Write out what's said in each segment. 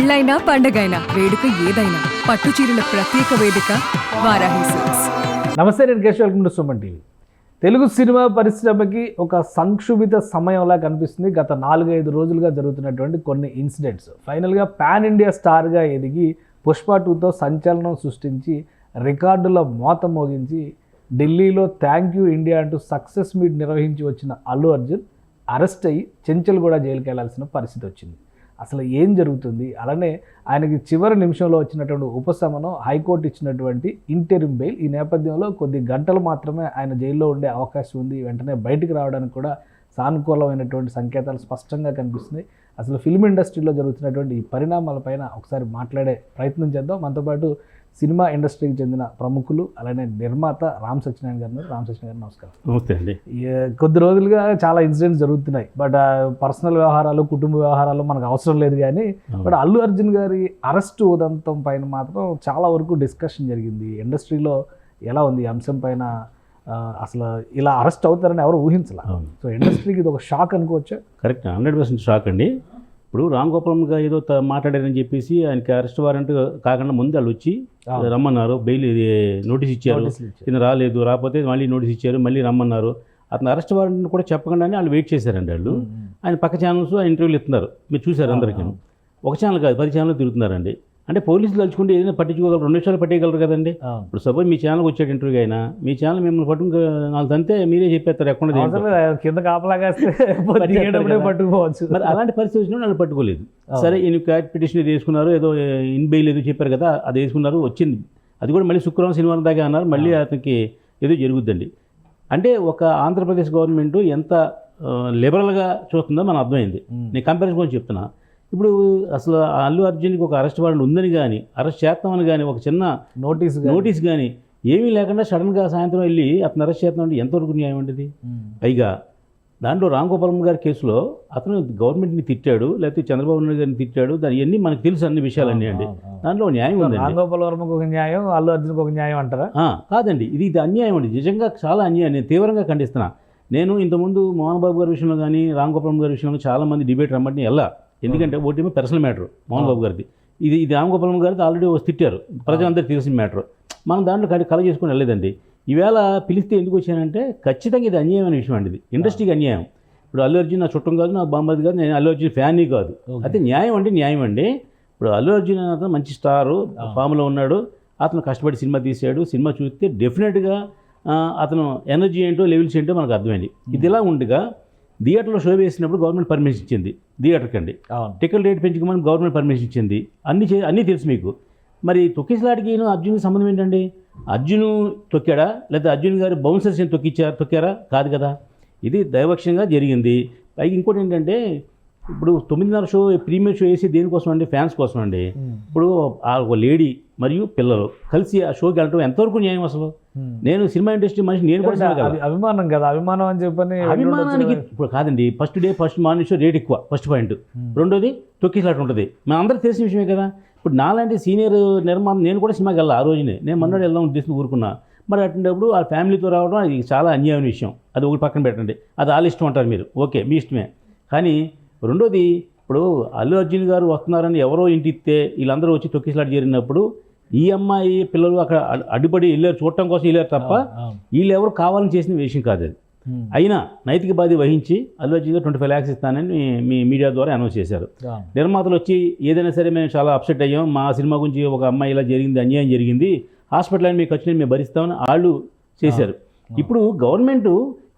పెళ్ళైనా పండగైనా వేడుక ఏదైనా పట్టు చీరల ప్రత్యేక వేదిక వారాహి సిల్క్స్. నమస్తే నేను Keshav. Welcome to Suman TV. Telugu cinema పరిశ్రమకి ఒక సంక్షుభిత సమయంలా కనిపిస్తుంది. గత నాలుగైదు రోజులుగా జరుగుతున్నటువంటి కొన్ని ఇన్సిడెంట్స్. ఫైనల్గా పాన్ ఇండియా స్టార్గా ఎదిగి పుష్ప టూతో సంచలనం సృష్టించి రికార్డుల మోత మోగించి ఢిల్లీలో థ్యాంక్ యూ ఇండియా అంటూ సక్సెస్ మీట్ నిర్వహించి వచ్చిన అల్లు అర్జున్ అరెస్ట్ అయ్యి చెంచల్గూడ జైలుకి వెళ్ళాల్సిన పరిస్థితి వచ్చింది. అసలు ఏం జరుగుతుంది? అలానే ఆయనకి చివరి నిమిషంలో వచ్చినటువంటి ఉపశమనం హైకోర్టు ఇచ్చినటువంటి ఇంటెరిమ్ బెయిల్ ఈ నేపథ్యంలో కొద్ది గంటలు మాత్రమే ఆయన జైల్లో ఉండే అవకాశం ఉంది. వెంటనే బయటికి రావడానికి కూడా సానుకూలమైనటువంటి సంకేతాలు స్పష్టంగా కనిపిస్తున్నాయి. అసలు ఫిల్మ్ ఇండస్ట్రీలో జరుగుతున్నటువంటి ఈ పరిణామాలపైన ఒకసారి మాట్లాడే ప్రయత్నం చేద్దాం. మనతో పాటు సినిమా ఇండస్ట్రీకి చెందిన ప్రముఖులు అలానే నిర్మాత రామ్ సత్యనారాయణ గారు. రామ్ సత్యనారాయణ గారు నమస్కారం. నమస్తే అండి. కొద్ది రోజులుగా చాలా ఇన్సిడెంట్స్ జరుగుతున్నాయి. బట్ పర్సనల్ వ్యవహారాలు కుటుంబ వ్యవహారాలు మనకు అవసరం లేదు కానీ బట్ అల్లు అర్జున్ గారి అరెస్ట్ ఉదంతం పైన మాత్రం చాలా వరకు డిస్కషన్ జరిగింది. ఇండస్ట్రీలో ఎలా ఉంది? అంశం పైన అసలు ఇలా అరెస్ట్ అవుతారని ఎవరు ఊహించలే. సో ఇండస్ట్రీకి ఇది ఒక షాక్ అనుకోవచ్చు? కరెక్ట్. హండ్రెడ్ పర్సెంట్ షాక్ అండి. ఇప్పుడు రామ్ గోపాలంగా ఏదో మాట్లాడారని చెప్పేసి ఆయనకి అరెస్ట్ వారెంట్ కాకుండా ముందు వాళ్ళు వచ్చి. రమ్మన్నారు. బెయిల్ నోటీస్ ఇచ్చారు. ఈయన రాలేదు రాకపోతే మళ్ళీ నోటీస్ ఇచ్చారు మళ్ళీ రమ్మన్నారు. అతను అరెస్ట్ వారెంట్ కూడా చెప్పకుండానే వాళ్ళు వెయిట్ చేశారండి వాళ్ళు. ఆయన పక్క ఛానల్స్ ఆయన ఇంటర్వ్యూలు ఇస్తున్నారు. మీరు చూశారు అందరికీ. ఒక ఛానల్ కాదు పది ఛానల్ తిరుగుతున్నారండి. అంటే పోలీసులు తలుచుకుంటే ఏదైనా పట్టించుకోగలరు. రెండు నిమిషాలు పట్టేయగలరు కదండి. ఇప్పుడు సపోజ్ మీ ఛానల్కి వచ్చాడు ఇంటర్వ్యూ అయినా మీ ఛానల్ మిమ్మల్ని పట్టుకు నాలుగు తంతే మీరే చెప్పేస్తారు ఎక్కడ కింద కాపలా కాస్తే దిగేటప్పుడే కదా. పట్టుకోవచ్చు మరి అలాంటి పరిస్థితి వచ్చినా వాళ్ళు పట్టుకోలేదు. సరే ఈయన క్యాట్ పిటిషన్ ఏదో వేసుకున్నారు ఏదో ఇన్ బెయిల్ ఏదో చెప్పారు కదా అది వేసుకున్నారు వచ్చింది. అది కూడా మళ్ళీ శుక్రవారం శనివారం దాకా అన్నారు. మళ్ళీ అతనికి ఏదో జరుగుద్దండి. అంటే ఒక ఆంధ్రప్రదేశ్ గవర్నమెంట్ ఎంత లిబరల్గా చూస్తుందో మనకు అర్థమైంది. నేను కంపారిజన్ గురించి చెప్తున్నా. ఇప్పుడు అసలు ఆ అల్లు అర్జున్కి ఒక అరెస్ట్ వారెంట్ ఉందని కానీ అరెస్ట్ చేస్తామని కానీ ఒక చిన్న నోటీస్ నోటీస్ కానీ ఏమీ లేకుండా సడన్గా సాయంత్రం వెళ్ళి అతను అరెస్ట్ చేస్తామంటే ఎంతవరకు న్యాయం ఉంటుంది పైగా దాంట్లో రామ్ గోపాలం గారి కేసులో అతను గవర్నమెంట్ని తిట్టాడు లేకపోతే చంద్రబాబు నాయుడు గారిని తిట్టాడు దాని ఇవన్నీ మనకు తెలుసు అన్ని విషయాలన్నీ అండి. దాంట్లో న్యాయం ఉందండి. రాంగోపాల్ వర్మకు ఒక న్యాయం అల్లు అర్జున్కి ఒక న్యాయం అంటారా? కాదండి. ఇది ఇది అన్యాయం అండి. నిజంగా చాలా అన్యాయం. నేను తీవ్రంగా ఖండిస్తున్నా. నేను ఇంతకుముందు మోహన్ బాబు గారి విషయంలో కానీ రామ్ గోపాలం గారి విషయంలో చాలా మంది డిబేట్ రమ్మంటే వెళ్ళా ఎందుకంటే ఒకటేమో పర్సనల్ మ్యాటర్ మోహన్ బాబు గారిది. ఇది ఇది రామ్ గోపాలం గారిది ఆల్రెడీ తిట్టారు. ప్రజలందరికీ తెలిసిన మ్యాటర్ మనం దాంట్లో కలి కల చేసుకుని వెళ్ళలేదండి. ఈవేళ పిలిస్తే ఎందుకు వచ్చానంటే ఖచ్చితంగా ఇది అన్యాయమైన విషయం అండి ఇది. ఇండస్ట్రీకి అన్యాయం. ఇప్పుడు అల్లు అర్జున్ నా చుట్టం కాదు నా బామ్మది కాదు నేను అల్లు అర్జున్ ఫ్యాన్ని కాదు. అయితే న్యాయం అంటే న్యాయం అండి. ఇప్పుడు అల్లు అర్జున్ అతను మంచి స్టారు ఫామ్లో ఉన్నాడు. అతను కష్టపడి సినిమా తీశాడు. సినిమా చూస్తే డెఫినెట్గా అతను ఎనర్జీ ఏంటో లెవెల్స్ ఏంటో మనకు అర్థమైంది. ఇది ఇలా ఉండగా థియేటర్లో షో వేసినప్పుడు గవర్నమెంట్ పర్మిషన్ ఇచ్చింది థియేటర్కి అండి టికెట్ రేట్ పెంచుకోమని గవర్నమెంట్ పర్మిషన్ ఇచ్చింది. అన్ని చే అన్నీ తెలుసు మీకు. మరి తొక్కిసలాడికి అర్జున్కి సంబంధం ఏంటండి? అర్జును తొక్కాడా? లేదా అర్జున్ గారు బౌన్సర్స్ ఏం తొక్కిచ్చారు తొక్కారా? కాదు కదా. ఇది దైవక్షంగా జరిగింది. పైగా ఇంకోటి ఏంటంటే ఇప్పుడు తొమ్మిదిన్నర షో ప్రీమియర్ షో వేసి దేనికోసం అండి? ఫ్యాన్స్ కోసం అండి. ఇప్పుడు ఆ ఒక లేడీ మరియు పిల్లలు కలిసి ఆ షోకి వెళ్ళడం ఎంతవరకు న్యాయం అసలు. నేను సినిమా ఇండస్ట్రీ మనిషి నేను కూడా అభిమానం కదా అభిమానం అని చెప్పని అభిమానానికి ఇప్పుడు కాదండి first day first morning show rate ఎక్కువ ఫస్ట్ పాయింట్. రెండోది తొక్కిసలాట ఉంటుంది. మన అందరికి తెలిసిన విషయమే కదా. ఇప్పుడు నాలాంటి సీనియర్ నిర్మాణ నేను కూడా సినిమాకి వెళ్ళా ఆ రోజునే. నేను మొన్నటి వెళ్దాం ఉద్దేశం ఊరుకున్నా. మరి అటువంటిప్పుడు ఆ ఫ్యామిలీతో రావడం అది చాలా అన్యాయమైన విషయం. అది ఒకటి పక్కన పెట్టండి. అది వాళ్ళ ఇష్టం అంటారు మీరు. ఓకే మీ ఇష్టమే. కానీ రెండోది ఇప్పుడు అల్లు అర్జున్ గారు వస్తున్నారని ఎవరో ఇంటి ఇస్తే వీళ్ళందరూ వచ్చి తొక్కిసలాట చేరినప్పుడు ఈ అమ్మాయి పిల్లలు అక్కడ అడ్- అడ్డుపడి వెళ్ళారు చూడటం కోసం వెళ్ళారు తప్ప వీళ్ళు ఎవరు కావాలని చేసిన విషయం కాదు అది. అయినా నైతిక బాధ్యత వహించి అల్లు అర్జున్ గారు ట్వంటీ ఫైవ్ ల్యాక్స్ ఇస్తానని మీ- మీ మీడియా ద్వారా అనౌన్స్ చేశారు. నిర్మాతలు వచ్చి ఏదైనా సరే మేము చాలా అప్సెట్ అయ్యాం మా సినిమా గురించి ఒక అమ్మాయి ఇలా జరిగింది అన్యాయం జరిగింది హాస్పిటల్ అని మీకు వచ్చిన మేము భరిస్తామని వాళ్ళు చేశారు. ఇప్పుడు గవర్నమెంట్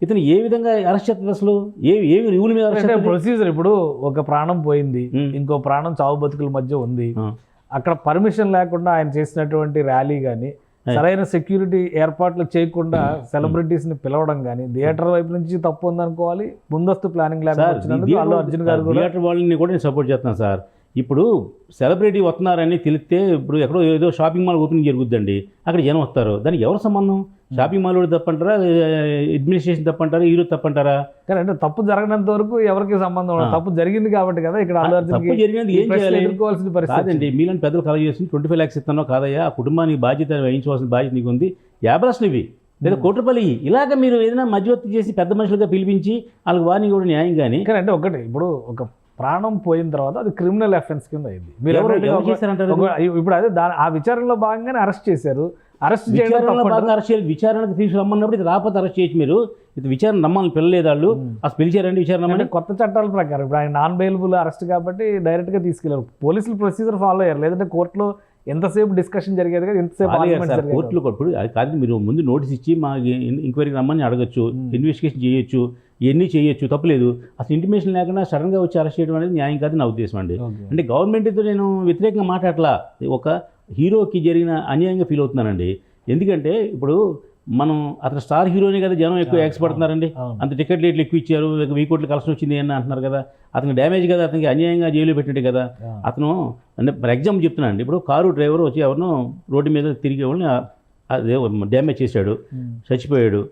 ఇతను ఏ విధంగా అరెస్ట్ చేస్తుంది అసలు? ఏ ఏ రూల్ మీద అరెస్ట్? ప్రొసీజర్ ఇప్పుడు ఒక ప్రాణం పోయింది. ఇంకో ప్రాణం చావు బతుకుల మధ్య ఉంది. అక్కడ పర్మిషన్ లేకుండా ఆయన చేసినటువంటి ర్యాలీ కానీ సరైన సెక్యూరిటీ ఏర్పాట్లు చేయకుండా సెలబ్రిటీస్ని పిలవడం కానీ థియేటర్ వైపు నుంచి తప్పు ఉందనుకోవాలి ముందస్తు ప్లానింగ్ లేకుండా అల్లు అర్జున్ గారు థియేటర్ వాళ్ళని కూడా నేను సపోర్ట్ చేస్తున్నాను సార్. ఇప్పుడు సెలబ్రిటీ వస్తున్నారని తెలిస్తే ఇప్పుడు ఎక్కడో ఏదో షాపింగ్ మాల్ ఓపెనింగ్ జరుగుద్దండి. అక్కడ జనం వస్తారు. దానికి ఎవరు సంబంధం? షాపింగ్ మాల్ తప్పంటారా? అడ్మినిస్ట్రేషన్ తప్పంటారా? హీరో తప్పంటారా? కానీ అంటే తప్పు జరగనంత వరకు ఎవరికి సంబంధం. తప్పు జరిగింది కాబట్టి కదా ఇక్కడ తప్పు జరిగినది ఏం చేయాలి? ఎదుర్కోవాల్సిన పరిస్థితి కాదండి మీలాంటి పెద్దలు కలగ చేసి ట్వంటీ ఫైవ్ ల్యాక్స్ ఇస్తానో కాదయ్యా. ఆ కుటుంబానికి బాధ్యత వహించవలసిన బాధ్యత నీకు ఉంది యాభై లక్షలు ఇవి. లేదా కోటి రూపాయలు ఇలాగ మీరు ఏదైనా మధ్యవర్తి చేసి పెద్ద మనుషులుగా పిలిపించి వాళ్ళకి వారిని కూడా న్యాయం కానీ కానీ అంటే ఒకటి ఇప్పుడు ఒక ప్రాణం పోయిన తర్వాత అది క్రిమినల్ అఫెన్స్ కింద అయింది. మీరు ఎవరు- ఇప్పుడు అదే దా- ఆ విచారణలో భాగంగానే అరెస్ట్ చేశారు. అరెస్ట్ అరెస్ట్ చేయాలి. విచారణకు తీసుకురమ్మన్నప్పుడు ఇది రాకపోతే అరెస్ట్ చేయొచ్చు మీరు. ఇది విచారణ నమ్మాలని పిల్లలేదు వాళ్ళు. అసలు పిలిచారండి విచారణ అంటే కొత్త చట్టాల ప్రకారం ఇప్పుడు ఆయన నాన్ బెయిలబుల్ అరెస్ట్ కాబట్టి డైరెక్ట్గా తీసుకెళ్ళారు. పోలీసులు ప్రొసీజర్ ఫాలో అయ్యారు. లేదంటే కోర్టులో ఎంతసేపు డిస్కషన్ జరిగేది కదా ఎంతసేపు కోర్టులో ఇప్పుడు అది కాదు మీరు ముందు నోటీస్ ఇచ్చి మా ఎంక్వైరీకి రమ్మని అడగచ్చు ఇన్వెస్టిగేషన్ చేయొచ్చు ఇవన్నీ చేయొచ్చు? తప్పలేదు అసలు ఇంటిమేషన్ లేకుండా సడన్గా వచ్చి అరెస్ట్ చేయడం అనేది న్యాయం కాదు నా ఉద్దేశం అండి. అంటే గవర్నమెంట్తో నేను వ్యతిరేకంగా మాట్లాడలా ఒక హీరోకి జరిగిన అన్యాయంగా ఫీల్ అవుతున్నానండి. ఎందుకంటే ఇప్పుడు మనం అతను స్టార్ హీరోనే కదా జనం ఎక్కువ యాక్స్ పడుతున్నారండి. అవును. అంత టికెట్ రేట్లు ఎక్కువ ఇచ్చారు వెయ్యి కోట్లు కలెక్షన్ వచ్చింది అని అంటున్నారు కదా. అతనికి డ్యామేజ్ కదా అతనికి అన్యాయంగా జైలు పెట్టినట్టు కదా. అతను అంటే ఫర్ ఎగ్జాంపుల్ చెప్తున్నాను అండి ఇప్పుడు కారు డ్రైవర్ వచ్చి ఎవరినో రోడ్డు మీద తిరిగే వాళ్ళని డ్యామేజ్ చేశాడు. చచ్చిపోయాడు.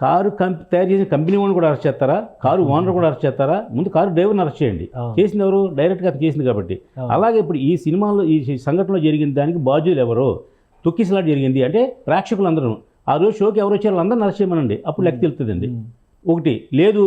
కారు కంప్ తయారు చేసిన కంపెనీ వాళ్ళని కూడా అరెస్ట్ చేస్తారా? కారు ఓనర్ కూడా అరెస్ట్ చేస్తారా? ముందు కారు డ్రైవర్ని అరెస్ట్ చేయండి. చేసింది ఎవరు? డైరెక్ట్గా చేసింది కాబట్టి. అలాగే ఇప్పుడు ఈ సినిమాలో ఈ సంఘటనలో జరిగిన దానికి బాధ్యులు ఎవరు? తొక్కిసలాట జరిగింది. అంటే ప్రేక్షకులు అందరూ ఆ రోజు షోకి ఎవరు వచ్చారో వాళ్ళందరిని అరెస్ట్ చేయమనండి. అప్పుడు లెక్క తెలుస్తుందండి. ఉమ్. ఒకటి లేదు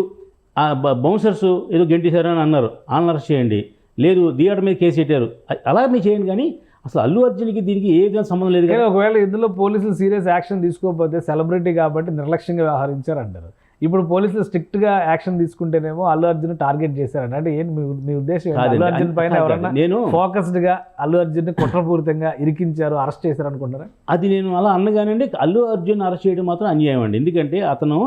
ఆ బౌన్సర్స్ ఏదో గెంటేశారని అన్నారు. వాళ్ళని అరెస్ట్ చేయండి. లేదు థియేటర్ మీద కేసు పెట్టారు. అలా మీరు చేయండి కానీ అసలు అల్లు అర్జున్కి దీనికి ఏ విధంగా సంబంధం లేదు కానీ ఒకవేళ ఇందులో పోలీసులు సీరియస్ యాక్షన్ తీసుకోకపోతే సెలబ్రిటీ కాబట్టి నిర్లక్ష్యంగా వ్యవహరించారు అంటారు. ఇప్పుడు పోలీసులు స్ట్రిక్ట్గా యాక్షన్ తీసుకుంటేనేమో అల్లు అర్జున్ టార్గెట్ చేశారండి అంటే ఏంటి మీ ఉద్దేశం. అల్లు అర్జున్ పైన ఎవరన్నా నేను ఫోకస్డ్గా అల్లు అర్జున్ని కుట్రపూరితంగా ఇరికించారు అరెస్ట్ చేశారు అనుకుంటారా అది నేను అలా అన్నగానండి అల్లు అర్జున్ అరెస్ట్ చేయడం మాత్రం అన్యాయం అండి. ఎందుకంటే అతను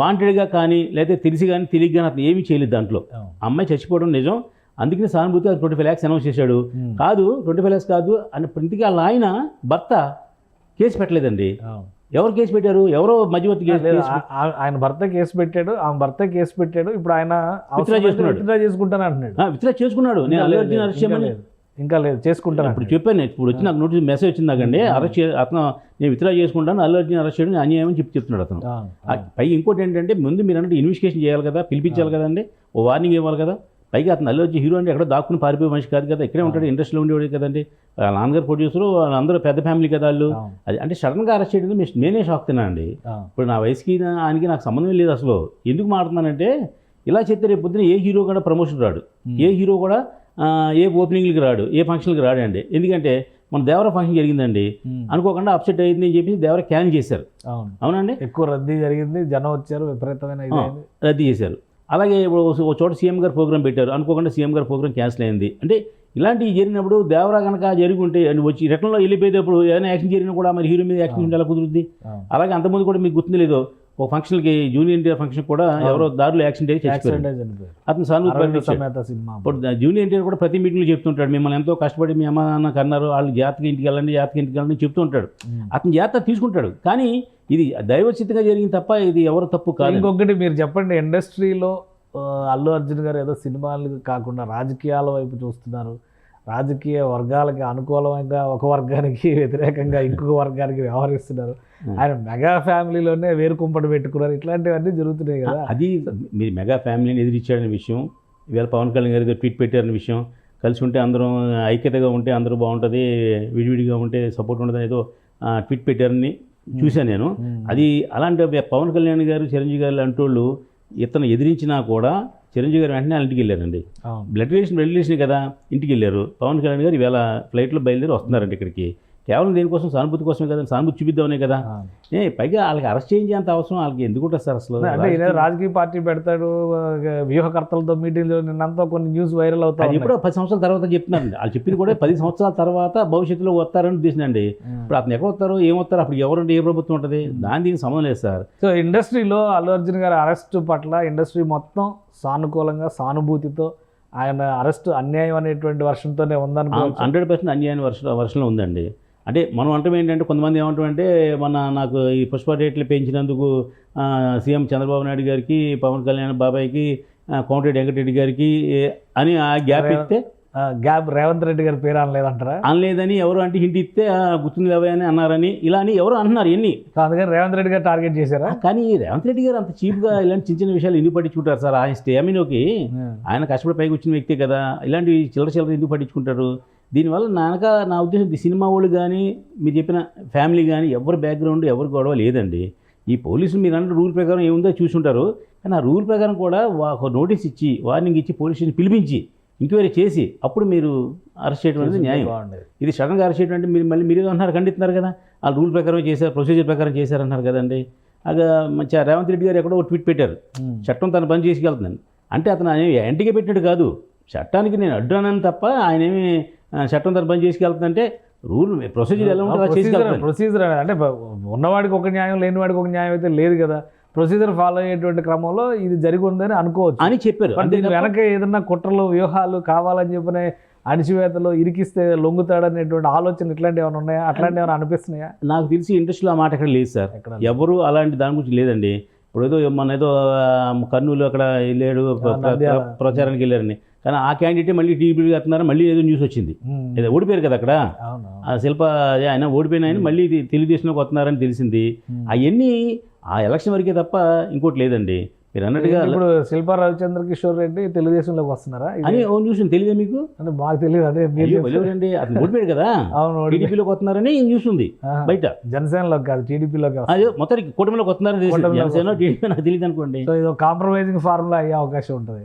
వాంటెడ్గా కానీ లేకపోతే తెలిసి కానీ తెలియక కానీ అతను ఏమీ చేయలేదు దాంట్లో. అమ్మాయి చచ్చిపోవడం నిజం అందుకని సానుభూతి అది ట్వంటీ ఫైవ్ ల్యాక్స్ అనౌన్స్ చేశాడు. కాదు ట్వంటీ ఫైవ్ ల్యాక్స్ కాదు అని ఇంతకీ వాళ్ళ ఆయన భర్త కేసు పెట్టలేదండి. ఎవరు కేసు పెట్టారు? ఎవరో మధ్యవర్తి ఆయన భర్త కేసు పెట్టాడు ఆమె భర్త కేసు పెట్టాడు ఇప్పుడు ఆయన అవసరమైతే చేసుకున్నాడు. withdraw చేసుకుంటాను అంటున్నాడు. విత్డ్రా చేసుకున్నాడు. నేను ఇంకా అల్లు అర్జున్ అరెస్ట్ ఇంకా చేయమని లేదు. ఇంకా లేదు చేసుకుంటాను ఇప్పుడు చెప్పాను. ఇప్పుడు వచ్చి నాకు నోటీస్ మెసేజ్ వచ్చింది నాకండి అరెస్ట్ అతను నేను విత్డ్రా చేసుకుంటాను అల్లు అర్జున్ అరెస్ట్ చేయడం అన్యాయం అని చెప్పి చెప్తున్నాడు అతను. పైగా ఇంకోటి ఏంటంటే ముందు మీరు అంటే ఇన్వెస్టిగేషన్ చేయాలి కదా పిలిపించాలి కదండి. ఓ వార్నింగ్ ఇవ్వాలి కదా. పైగా అతను అల్లు అర్జున్ హీరో అంటే ఎక్కడో దాక్కుని పారిపోయే మనిషి కాదు కదా. ఇక్కడే ఉంటాడు ఇండస్ట్రీలో ఉండేవాడు కదండి. నాన్నగారు ప్రొడ్యూసరు వాళ్ళందరూ పెద్ద ఫ్యామిలీ కదా వాళ్ళు. అది అంటే సడన్గా అరెస్ట్ చేయడం నేనే షాక్ తిన్నానండి. ఇప్పుడు నా వయసుకి ఆయనకి నాకు సంబంధం లేదు అసలు. ఎందుకు మాట్లాడుతున్నానంటే ఇలా చెప్తే రేపు పొద్దున ఏ హీరో కూడా ప్రమోషన్ రాడు. ఏ హీరో కూడా ఏ ఓపెనింగ్లకి రాడు ఏ ఫంక్షన్కి రాడండి ఎందుకంటే మన దేవర ఫంక్షన్ జరిగిందండి. అనుకోకుండా అప్సెట్ అయింది అని చెప్పి దేవర క్యాన్ చేశారు. అవును. అవునండి ఎక్కువ రద్దీ జరిగింది జనం వచ్చారు విపరీతమైన. రద్దు చేశారు. అలాగే ఇప్పుడు ఓ చోట సీఎం గారు ప్రోగ్రామ్ పెట్టారు. అనుకోకుండా సీఎం గారు ప్రోగ్రామ్ క్యాన్సిల్ అయింది. అంటే ఇలాంటివి జరిగినప్పుడు దేవరా కనుక జరిగి ఉంటే అండ్ వచ్చి రిటర్న్లో వెళ్ళిపోయేటప్పుడు ఏదైనా యాక్షన్ జరిగినా కూడా మరి హీరో మీద యాక్షన్ ఉంటే ఎలా కుదురుద్ది. అలాగే అంతకుముందు కూడా మీకు గుర్తుంది లేదో ఒక ఫంక్షన్కి జూనియర్ ఎన్టీఆర్ ఫంక్షన్ కూడా ఎవరో దారిలో యాక్సిడెంట్ అయ్యి చచ్చిపోయారు. అతను సానుభూతి సినిమా. ఇప్పుడు జూనియర్ ఎన్టీఆర్ కూడా ప్రతి మీటింగ్లో చెప్తుంటాడు మిమ్మల్ని ఎంతో కష్టపడి మీ అమ్మ నాన్న కన్నారు వాళ్ళు జాతకి ఇంటికి వెళ్ళండి జాతకి ఇంటికి వెళ్ళండి చెప్తూ ఉంటాడు. అతను జాగ్రత్త తీసుకుంటాడు. కానీ ఇది దైవచిత్తంగా జరిగింది తప్ప ఇది ఎవరు తప్పు కాదు ఇంకొకటి మీరు చెప్పండి ఇండస్ట్రీలో అల్లు అర్జున్ గారు ఏదో సినిమాలు కాకుండా రాజకీయాల వైపు చూస్తున్నారు. రాజకీయ వర్గాలకి అనుకూలంగా ఒక వర్గానికి వ్యతిరేకంగా ఇంకొక వర్గానికి వ్యవహరిస్తున్నారు. ఆయన మెగా ఫ్యామిలీలోనే వేరు కుంపటి పెట్టుకున్నారు. ఇట్లాంటివన్నీ జరుగుతున్నాయి కదా. అది మీరు మెగా ఫ్యామిలీని ఎదిరించాడనే విషయం ఇవాళ పవన్ కళ్యాణ్ గారు ట్వీట్ పెట్టారనే విషయం కలిసి ఉంటే అందరం ఐక్యతగా ఉంటే అందరూ బాగుంటుంది విడివిడిగా ఉంటే సపోర్ట్ ఉంటుంది ఏదో ట్వీట్ పెట్టారని చూశాను నేను. అది అలాంటి పవన్ కళ్యాణ్ గారు చిరంజీవి గారు లాంటి వాళ్ళు ఇతను ఎదిరించినా కూడా చిరంజీవి గారు వెంటనే ఇంటికి వెళ్ళారండి. బ్లడ్ రిలేషన్ బ్లడ్ రిలేషన్ కదా ఇంటికి వెళ్ళారు. పవన్ కళ్యాణ్ గారు ఈవేళ ఫ్లైట్లో బయలుదేరి వస్తున్నారండి ఇక్కడికి. కేవలం దేనికోసం సానుభూతి కోసమే కదా సానుభూతి చూపిద్దామనే కదా. ఏ పైగా వాళ్ళకి అరెస్ట్ చేయించేంత అవసరం వాళ్ళకి ఎందుకు ఉంటుంది సార్ అసలు? అంటే రాజకీయ పార్టీ పెడతాడు వ్యూహకర్తలతో మీటింగ్లు నిన్నంతా కొన్ని న్యూస్ వైరల్ అవుతా అది ఉన్నాయి. ఎప్పుడో పది సంవత్సరాల తర్వాత చెప్తున్నారండి వాళ్ళు చెప్పింది కూడా పది సంవత్సరాల తర్వాత భవిష్యత్తులో వస్తారని ఉమ్. ఇప్పుడు అతను ఎక్కడ వస్తారో ఏమొస్తారో అప్పుడు ఎవరుంటే ఏ ప్రభుత్వం ఉంటుంది? దాని దీనికి సంబంధం లేదు సార్. సో ఇండస్ట్రీలో అల్లు అర్జున్ గారి అరెస్ట్ పట్ల ఇండస్ట్రీ మొత్తం సానుకూలంగా సానుభూతితో ఆయన అరెస్ట్ అన్యాయం అనేటువంటి వర్షంతోనే ఉందనుకోవచ్చు. హండ్రెడ్ పర్సెంట్ అన్యాయం వర్ష వర్షంలో ఉందండి. అంటే మనం అంటాం ఏంటంటే కొంతమంది ఏమంటామంటే మన నాకు ఈ పుష్ప రేట్లు పెంచినందుకు సీఎం చంద్రబాబు నాయుడు గారికి పవన్ కళ్యాణ్ బాబాయ్కి కోమటిరెడ్డి వెంకటరెడ్డి గారికి అని ఆ గ్యాప్ ఇస్తే గ్యాప్ రేవంత్ రెడ్డి గారి పేరు అనలేదంటారా? అనలేదని ఎవరు అంటే హింట్ ఇస్తే గుర్తుంది అని అన్నారని ఇలా అని ఎవరు అంటున్నారు ఎన్ని. అందుకని రేవంత్ రెడ్డి గారు టార్గెట్ చేశారా? కానీ రేవంత్ రెడ్డి గారు అంత చీప్గా ఇలాంటి చిన్న చిన్న విషయాలు ఎందుకు పట్టించుకుంటారు సార్? ఆయన స్టామినోకి ఆయన కష్టపడి పైకి వచ్చిన వ్యక్తే కదా. ఇలాంటి చిల్లర చిల్లర ఎందుకు పట్టించుకుంటారు? దీనివల్ల నానక నా ఉద్దేశం ఈ సినిమా వాళ్ళు కానీ మీరు చెప్పిన ఫ్యామిలీ కానీ ఎవరి బ్యాక్గ్రౌండ్ ఎవరి గొడవ లేదండి. ఈ పోలీసులు మీరు అంటే రూల్ ప్రకారం ఏముందో చూసుంటారు. కానీ ఆ రూల్ ప్రకారం కూడా ఒక నోటీస్ ఇచ్చి వార్నింగ్ ఇచ్చి పోలీస్ స్టేషన్ పిలిపించి ఎంక్వైరీ చేసి అప్పుడు మీరు అరెస్ట్ చేయడం అనేది న్యాయం. ఇది సడన్గా అరెస్ట్ చేయడం అంటే మీరు మళ్ళీ మీరు అన్నారు ఖండిస్తున్నారు కదా. ఆ రూల్ ప్రకారం చేశారు ప్రొసీజర్ ప్రకారం చేశారన్నారు కదండి. అగా మంచి రేవంత్ రెడ్డి గారు ఎక్కడో ఒక ట్వీట్ పెట్టారు. చట్టం తన పని చేసుకెళ్తుందని. అంటే అతను ఆయన యాంటీగా పెట్టినట్టు కాదు. చట్టానికి నేను అడ్డానని తప్ప ఆయన ఏమి చట్టం తన పని చేసుకెళ్తుందంటే రూల్ ప్రొసీజర్ ఎలా ఉంటుందో చేసుకెళ్తాను ప్రొసీజర్ అంటే ఉన్నవాడికి ఒక న్యాయం లేనివాడికి ఒక న్యాయం అయితే లేదు కదా. ప్రొసీజర్ ఫాలో అయ్యేటువంటి క్రమంలో ఇది జరిగి ఉందని అనుకోవచ్చు. అని చెప్పారు. వెనక ఏదన్నా కుట్రలు వ్యూహాలు కావాలని చెప్పిన అణిచివేతలు ఇరికిస్తే లొంగుతాడనేటువంటి ఆలోచన ఇట్లాంటివి ఏమైనా ఉన్నాయా? అట్లాంటివి ఏమైనా అనిపిస్తున్నాయా? నాకు తెలిసి ఇండస్ట్రీలో ఆ మాట ఎక్కడ లేదు సార్. ఎవరు అలాంటి దాని గురించి లేదండి. ఇప్పుడు ఏదో మన ఏదో కర్నూలు అక్కడ వెళ్ళాడు. ప్రచారానికి వెళ్ళారని. కానీ ఆ క్యాండిడేట్ మళ్ళీ టీడీపీ కడుతున్నారు మళ్ళీ ఏదో న్యూస్ వచ్చింది. ఏదో ఓడిపోయారు కదా అక్కడ. ఆ శిల్ప ఆయన ఓడిపోయిన ఆయన మళ్ళీ తెలుగుదేశంలోకి వస్తున్నారని తెలిసింది. అవన్నీ ఆ ఎలక్షన్ వరకే తప్ప ఇంకోటి లేదండి. మీరు అన్నట్టుగా ఇప్పుడు శిల్పా రవిచంద్ర కిషోర్ రెడ్డి తెలుగుదేశంలోకి వస్తున్నారా? అని ఓ న్యూస్ తెలియదా మీకు? అంటే మాకు తెలియదు అదే. వెళ్ళండి అతను ఓడిపోయాడు కదా. అవును టీడీపీలోకి వస్తున్నారని న్యూస్ ఉంది. బయట. జనసేనలోకి కాదు టీడీపీలోకి అదే మొత్తానికి కూటమిలోకి వస్తున్నారని జనసేన టీడీపీ నాకు తెలియదు అనుకోండి. సో ఇది కాంప్రమైజింగ్ ఫార్ములా అయ్యే అవకాశం ఉంటుంది.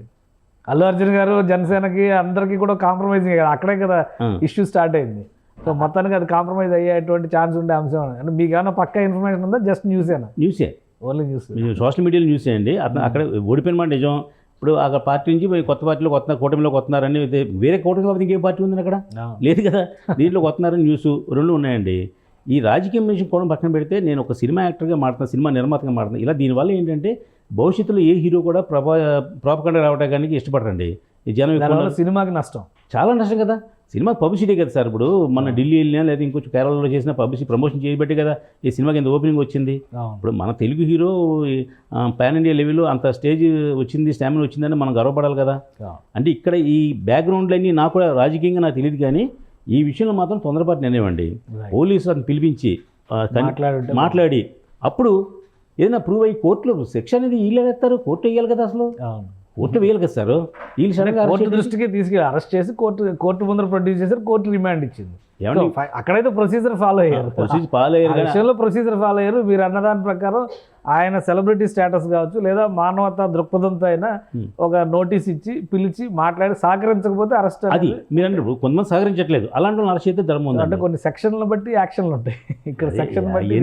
అల్లు అర్జున్ గారు జనసేనకి అందరికీ కూడా కాంప్రమైజింగ్ కదా అక్కడే కదా. ఇష్యూ స్టార్ట్ అయింది. సో మొత్తానికి అది కాంప్రమైజ్ అయ్యేటువంటి ఛాన్స్ ఉండే అంశం అంటే మీకు ఏమైనా పక్కా ఇన్ఫర్మేషన్ ఉందా? జస్ట్ న్యూసేనా న్యూసే ఓన్లీ న్యూస్ సోషల్ మీడియాలో న్యూస్ అతను అక్కడ ఓడిపోయిన మాట నిజం. ఇప్పుడు ఆ పార్టీ నుంచి కొత్త పార్టీలోకి వస్తున్నారు కూటమిలోకి వస్తున్నారని వేరే కూటమి కాకపోతే ఇంకేం పార్టీ ఉంది అక్కడ? లేదు కదా. దీంట్లోకి వస్తున్నారని న్యూస్ రెండు ఉన్నాయండి. ఈ రాజకీయం నుంచి కూడా పక్కన పెడితే నేను ఒక సినిమా యాక్టర్గా మాడుతున్నా సినిమా నిర్మాతగా మాడుతున్నా ఇలా దీనివల్ల ఏంటంటే భవిష్యత్తులో ఏ హీరో కూడా ప్రభా ప్రాపకండ రావడానికి ఇష్టపడరండి. ఈ జనం సినిమాకి నష్టం. చాలా నష్టం కదా. సినిమా పబ్లిసిటీ కదా సార్ ఇప్పుడు. మన ఢిల్లీ వెళ్ళినా లేదా ఇంకొంచెం కేరళలో చేసిన పబ్లిసిటీ ప్రమోషన్ చేయబట్టి కదా ఈ సినిమాకి ఎంత ఓపెనింగ్ వచ్చింది. ఇప్పుడు మన తెలుగు హీరో పాన్ ఇండియా లెవెల్లో అంత స్టేజ్ వచ్చింది స్టామినా వచ్చిందని మనం గర్వపడాలి కదా. అంటే ఇక్కడ ఈ బ్యాక్గ్రౌండ్లన్నీ నాకు కూడా రాజకీయంగా నాకు తెలియదు కానీ ఈ విషయంలో మాత్రం తొందరపాటు నిర్ణయమండి Right. పోలీసు అతను పిలిపించి మాట్లాడి అప్పుడు ఏదైనా ప్రూవ్ అయ్యి కోర్టులో శిక్ష అనేది వీళ్ళు వేస్తారు కోర్టు వేయాలి కదా అసలు. కోర్టు వేయాలి కదా సార్? వీళ్ళు కోర్టు దృష్టికి తీసుకెళ్ళి అరెస్ట్ చేసి కోర్టు కోర్టు ముందర ప్రొడ్యూస్ చేశారు కోర్టు రిమాండ్ ఇచ్చింది. ఏమండి? అక్కడైతే ప్రొసీజర్ ఫాలో అయ్యారు. ప్రొసీజర్ విషయంలో ప్రొసీజర్ ఫాలో అయ్యారు. మీరు అన్నదాని ప్రకారం ఆయన సెలబ్రిటీ స్టేటస్ కావచ్చు లేదా మానవతా దృక్పథంతో అయినా. ఒక నోటీస్ ఇచ్చి పిలిచి మాట్లాడి సహకరించకపోతే అరెస్ట్ అది మీరు అన్నారు కొంతమంది సహకరించట్లేదు. అలాంటి అరెస్ట్ అయితే ధర్మం అంటే ఉందండి కొన్ని సెక్షన్లను బట్టి యాక్షన్లు ఉంటాయి. ఇక్కడ సెక్షన్ బట్టి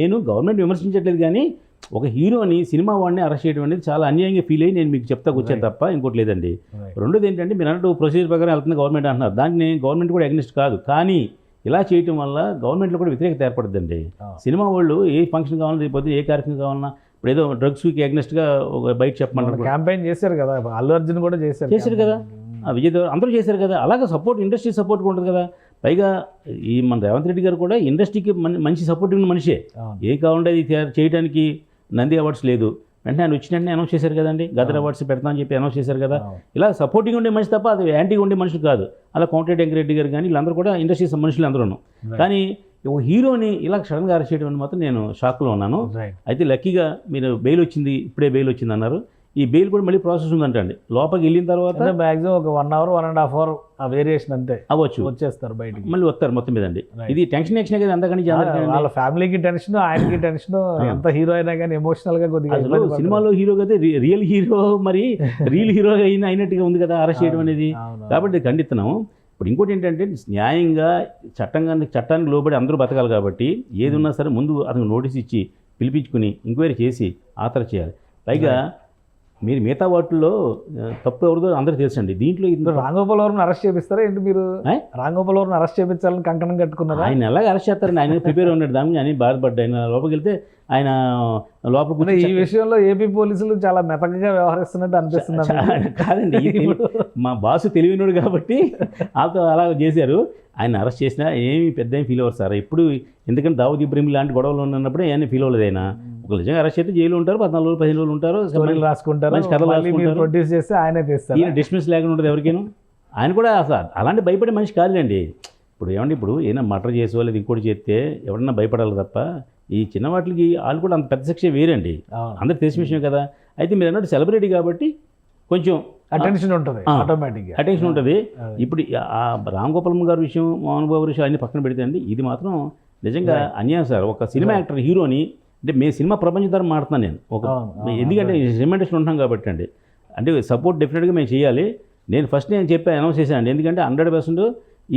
నేను గవర్నమెంట్ విమర్శించట్లేదు కానీ ఒక హీరోని సినిమా వాడిని అరెస్ట్ చేయడం అనేది చాలా అన్యాయంగా ఫీల్ అయ్యి నేను మీకు చెప్తా వచ్చాను తప్ప ఇంకోటి లేదండి. రెండోది ఏంటంటే మీరు అన్నట్టు ప్రొసీజర్ ప్రకారం వెళ్తుంది గవర్నమెంట్ అంటున్నారు. దాన్ని గవర్నమెంట్ కూడా అగ్నిస్ట్ కాదు. కానీ ఇలా చేయటం వల్ల గవర్నమెంట్లో కూడా వ్యతిరేకత ఏర్పడుతుందండి. సినిమా వాళ్ళు ఏ ఫంక్షన్ కావాలన్నా లేకపోతే ఏ కార్యక్రమం కావాలన్నా ఇప్పుడు ఏదో డ్రగ్స్కి అగ్నిస్ట్గా ఒక బయట చెప్పమన్నారు క్యాంపెయిన్ చేశారు కదా. అల్లు అర్జున్ కూడా చేశారు చేశారు కదా. విజయ్ అందరూ చేశారు కదా. అలాగే సపోర్ట్ ఇండస్ట్రీ సపోర్ట్ ఉంటుంది కదా. పైగా ఈ మన రేవంత్ రెడ్డి గారు కూడా ఇండస్ట్రీకి మంచి సపోర్ట్ ఉన్న మనిషే. ఏ కావాలంటే చేయడానికి నంది అవార్డ్స్ లేదు. వెంటనే ఆయన వచ్చిన వెంటనే అనౌన్స్ చేశారు కదండి. గదర్ అవార్డ్స్ పెడతామని చెప్పి అనౌన్స్ చేశారు కదా. ఇలా సపోర్టింగ్ ఉండే మనిషి తప్ప అది యాంటీగా ఉండే మనుషులు కాదు. అలా కోమటిరెడ్డి వెంకరెడ్డి గారు కానీ వీళ్ళందరూ కూడా ఇండస్ట్రీ మనుషులు అందరూ. కానీ ఒక హీరోని ఇలా సడన్గా అరెస్ట్ చేయడం మాత్రం నేను షాక్లో ఉన్నాను. అయితే లక్కీగా మీరు బెయిల్ వచ్చింది ఇప్పుడే బెయిల్ వచ్చింది అన్నారు ఈ బెయిల్ కూడా మళ్ళీ ప్రాసెస్ ఉందంటండి లోపలికి వెళ్ళిన తర్వాత మాక్సిమం ఒక one hour one and half hour ఆ వేరియేషన్ అంతే. అవ్వచ్చు వచ్చేస్తారు బయటికి. మళ్ళీ వస్తారు మొత్తం మీద అండి. ఇది టెన్షన్ యాక్షన్ కదా అంతకని వాళ్ళ ఫ్యామిలీకి టెన్షన్ ఆయనకి టెన్షన్ ఎంత హీరో అయినా కానీ ఎమోషనల్గా కొద్దిగా. సినిమాలో హీరో కదా రియల్ హీరో మరి రియల్ హీరో అయిన అయినట్టుగా ఉంది కదా అరెస్ట్ చేయడం అనేది. కాబట్టి ఖండిస్తున్నాం ఇప్పుడు ఇంకోటి ఏంటంటే న్యాయంగా చట్టంగా చట్టానికి లోబడి అందరూ బతకాలి కాబట్టి ఏది ఉన్నా సరే ముందు అతను నోటీస్ ఇచ్చి పిలిపించుకుని ఎంక్వైరీ చేసి ఆతర చేయాలి. పైగా మీరు మిగతా వాటిల్లో తప్పు ఎవరిదో అందరూ తెలుసండి. దీంట్లో ఇది ఇప్పుడు రాంగోపాల్ వర్మ అరెస్ట్ చేపిస్తారా? ఏంటి మీరు వర్మ అరెస్ట్ చేపించాలని కంకణం కట్టుకున్నారా? ఆయన ఎలాగ అరెస్ట్ చేస్తారని ఆయన ప్రిపేర్ ఉన్నాడు. దాని ఆయన బాధపడ్డా ఆయన లోపలికి వెళ్తే ఆయన లోపల ఈ విషయంలో ఏపీ పోలీసులు చాలా మెతకగా వ్యవహరిస్తున్నట్టు అనిపిస్తుంది చా- కాదండి. మా బాసు తెలివినోడు కాబట్టి వాళ్ళతో అలా చేశారు. ఆయన అరెస్ట్ చేసినా ఏమి పెద్ద ఫీల్ అవ్వరు సార్. ఎప్పుడు ఎందుకంటే దావుద్ ఇబ్రహీం లాంటి గొడవలు ఉన్నప్పుడు ఏమీ ఫీల్ అవ్వలేదు ఆయన. ఒక నిజంగా అరెస్ట్ అయితే జైలు ఉంటారు పద్నాలుగు రోజులు పదిహేను రోజులు ఉంటారు స్టోరీలు రాసుకుంటారు కథలు. ప్రొడ్యూస్ చేస్తే ఆయనే తీస్తారు. ఈయన డిస్మిస్ లేకుండా ఉంటుంది ఎవరికేను. ఆయన కూడా అసలు అలాంటి భయపడే మనిషి కాదులేండి. ఇప్పుడు ఏమండి ఇప్పుడు ఏదైనా మర్డర్ చేసో లేదా ఇంకోటి చేస్తే ఎవరన్నా భయపడాలి తప్ప ఈ చిన్న వాటికి వాళ్ళు కూడా అంత పెద్ద శిక్ష వేరండి. అందరికి తెలిసిన విషయం కదా. అయితే మీరు అన్నట్టు సెలబ్రిటీ కాబట్టి కొంచెం అటెన్షన్ ఉంటుంది ఆ. ఆటోమేటిక్గా. అటెన్షన్ ఉంటుంది. ఇప్పుడు ఆ రామ్ గోపాలం గారి విషయం మోహన్ బాబు విషయం అన్ని పక్కన పెడితే అండి ఇది మాత్రం నిజంగా అన్యాయం సార్. ఒక సినిమా యాక్టర్ హీరోని అంటే మీ సినిమా ప్రపంచం ద్వారా మాడుతున్నాను నేను. ఒక ఎందుకంటే ఇండస్ట్రీలో ఉంటాం కాబట్టి అండి. అంటే సపోర్ట్ డెఫినెట్గా మేము చేయాలి. నేను ఫస్ట్ నేను చెప్పాను అనౌన్స్ చేశాను ఎందుకంటే హండ్రెడ్ పర్సెంట్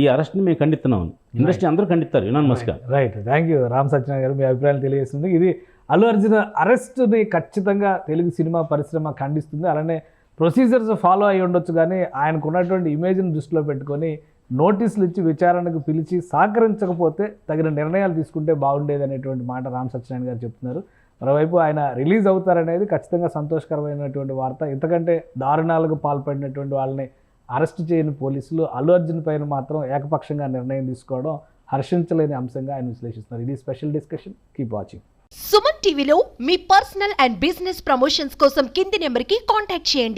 ఈ అరెస్ట్ని మేము ఖండిస్తున్నాం. ఇండస్ట్రీ అందరూ ఖండిస్తారు. యునానిమస్గా right thank you Ram Satyanarayana garu మీ అభిప్రాయాలు తెలియజేస్తుంది ఇది అల్లు అర్జున్ అరెస్ట్ని ఖచ్చితంగా తెలుగు సినిమా పరిశ్రమ ఖండిస్తుంది. అలానే ప్రొసీజర్స్ ఫాలో అయి ఉండొచ్చు. కానీ ఆయనకు ఉన్నటువంటి ఇమేజ్ని దృష్టిలో పెట్టుకొని నోటీసులు ఇచ్చి విచారణకు పిలిచి సహకరించకపోతే తగిన నిర్ణయాలు తీసుకుంటే బాగుండేది అనేటువంటి మాట రామ్ సత్యనారాయణ గారు చెప్తున్నారు. మరోవైపు ఆయన రిలీజ్ అవుతారనేది ఖచ్చితంగా సంతోషకరమైనటువంటి వార్త. ఇంతకంటే దారుణాలకు పాల్పడినటువంటి వాళ్ళని అరెస్ట్ చేయని పోలీసులు అల్లు అర్జున్ పైన మాత్రం ఏకపక్షంగా నిర్ణయం తీసుకోవడం హర్షించలేని అంశంగా ఆయన విశ్లేషిస్తున్నారు. ఇది special discussion. Keep watching. Suman టీవీలో మీ పర్సనల్ అండ్ బిజినెస్ ప్రమోషన్స్ కోసం కింది నెంబర్కి కాంటాక్ట్ చేయండి.